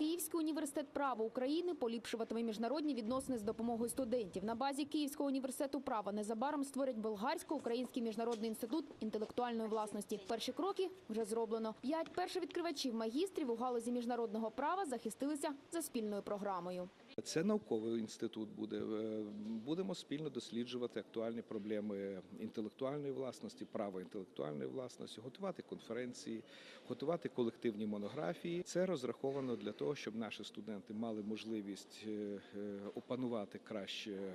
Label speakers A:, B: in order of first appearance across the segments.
A: Київський університет права України поліпшуватиме міжнародні відносини з допомогою студентів. На базі Київського університету права незабаром створять болгарсько-український міжнародний інститут інтелектуальної власності. Перші кроки вже зроблено. П'ять першовідкривачів магістрів у галузі міжнародного права захистилися за спільною програмою.
B: Це науковий інститут буде. Е, Будемо спільно досліджувати актуальні проблеми інтелектуальної власності, права інтелектуальної власності, готувати конференції, готувати колективні монографії. Це розраховано для того, щоб наші студенти мали можливість е, е, опанувати краще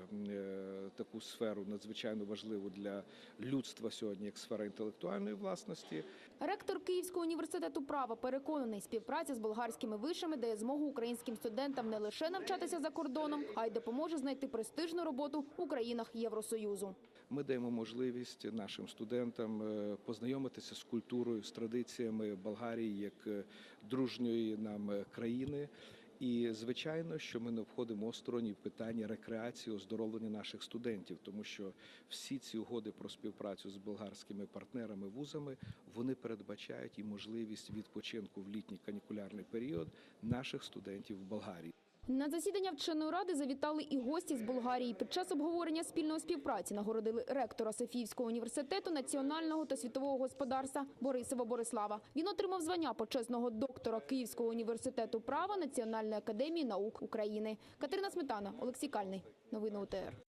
B: таку сферу надзвичайно важливу для людства сьогодні, як сфера інтелектуальної власності.
A: Ректор Київського університету права переконаний, співпраця з болгарськими вишами дає змогу українським студентам не лише навчатися за кордоном, а й допоможе знайти престижну роботу у країнах Євросоюзу.
B: Ми даємо можливість нашим студентам е, познайомитися з культурою, з традиціями Болгарії як е, дружньої нам е, країни. І звичайно, що ми не обходимо осторонні питання рекреації, оздоровлення наших студентів, тому що всі ці угоди про співпрацю з болгарськими партнерами, вузами вони передбачають і можливість відпочинку в літній канікулярний період наших студентів в Болгарії.
A: На засідання вченої ради завітали і гості з Болгарії. Під час обговорення спільної співпраці нагородили ректора Софіївського університету національного та світового господарства Борисова Борислава. Він отримав звання почесного доктора Київського університету права Національної академії наук України. Катерина Сметана, Олексій Кальний. Новини УТР.